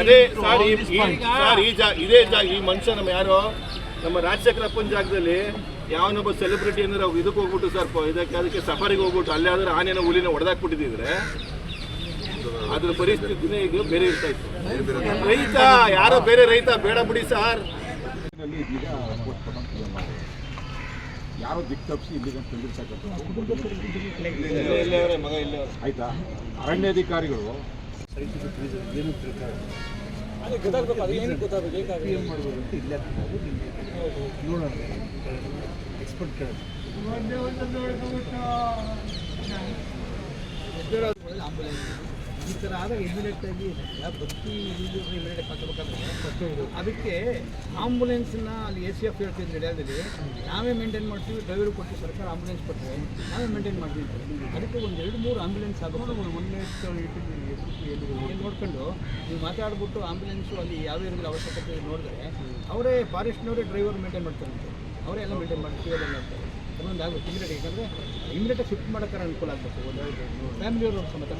ಅದೇ ಸರ್ ಈ. ಸರ್ ಜಾಗ ಇದೇ ಜಾಗ ಈ ಮನುಷ್ಯ ನಮ್ಮ ಯಾರೋ? ನಮ್ಮ ರಾಜಶೇಖರಪ್ಪನ ಜಾಗದಲ್ಲಿ ಯಾವನೊಬ್ಬ ಸೆಲೆಬ್ರಿಟಿ ಅಂದ್ರೆ ಅವ್ರು ಇದಕ್ಕೆ ಹೋಗ್ಬಿಟ್ಟು ಸರ್ ಇದಕ್ಕೆ ಅದಕ್ಕೆ ಸಫಾರಿಗೆ ಹೋಗ್ಬಿಟ್ಟು ಅಲ್ಲೇ ಆದ್ರೆ ಆನೆನ ಹುಲಿನ ಹೊಡೆದಾಕ್ಬಿಟ್ಟಿದ್ರೆ ಅದ್ರ ಪರಿಸ್ಥಿತಿನೇ ಈಗ ಬೇರೆ ಇರ್ತಾ ಇತ್ತು. ರೈತ ಯಾರೋ ಬೇರೆ ರೈತ ಬೇಡ ಬಿಡಿ ಸರ್. ಯಾರೋ ದಿಕ್ಕು ತಪ್ಪಿಸಿ ಇಲ್ಲಿಗೆ ತಂದಿರ್ತಕ್ಕಂಥ ಮಗ ಇಲ್ಲ ಆಯ್ತಾ? ಅರಣ್ಯಾಧಿಕಾರಿಗಳು ಎಕ್ಸ್ಪರ್ಟ್ ಕೇಳೋಣ ಈ ಥರ ಆದಾಗ ಇಮಿಡಿಯೇಟ್ ಆಗಿ ಭಕ್ತಿ ಇಮಿಡಿಯೇಟ್ ಹಾಕಬೇಕಂದ್ರೆ ಅದಕ್ಕೆ ಆಂಬುಲೆನ್ಸ್ನ ಅಲ್ಲಿ ಎ ಸಿ ಎಫ್ ನಡೆಯೋದಲ್ಲಿ ನಾವೇ ಮೇಂಟೈನ್ ಮಾಡ್ತೀವಿ ಡ್ರೈವರ್ ಕೊಟ್ಟು ಸರ್ಕಾರ ಆಂಬುಲೆನ್ಸ್ ಕೊಟ್ಟರೆ ನಾವೇ ಮೇಂಟೈನ್ ಮಾಡ್ತೀವಿ ಅದಕ್ಕೆ ಒಂದು ಎರಡು ಮೂರು ಆಂಬುಲೆನ್ಸ್ ಆಗಬೇಕು ಮೊನ್ನೆ ಏನು ನೋಡ್ಕೊಂಡು ನೀವು ಮಾತಾಡ್ಬಿಟ್ಟು ಆಂಬುಲೆನ್ಸು ಅಲ್ಲಿ ಯಾವ ಇರೋದ್ರ ಅವಶ್ಯಕತೆ ನೋಡಿದ್ರೆ ಅವರೇ ಫಾರೆಸ್ಟ್ನವರೇ ಡ್ರೈವರ್ ಮೇಂಟೈನ್ ಮಾಡ್ತಾರಂತೆ ಅವರೇ ಎಲ್ಲ ಮೇಂಟೈನ್ ಮಾಡ್ತೀವಿ ಎಲ್ಲ ಮಾಡ್ತಾರೆ ಆಗಬೇಕು ಇಮಿಡಿಯೇಟ್ ಯಾಕಂದರೆ ಇಮಿಡಿಯೇಟಾಗಿ ಶಿಫ್ಟ್ ಮಾಡೋಕ್ಕಾರ ಅನುಕೂಲ ಆಗಬೇಕು. ಫ್ಯಾಮಿಲಿಯವರು ಸಮೇತ.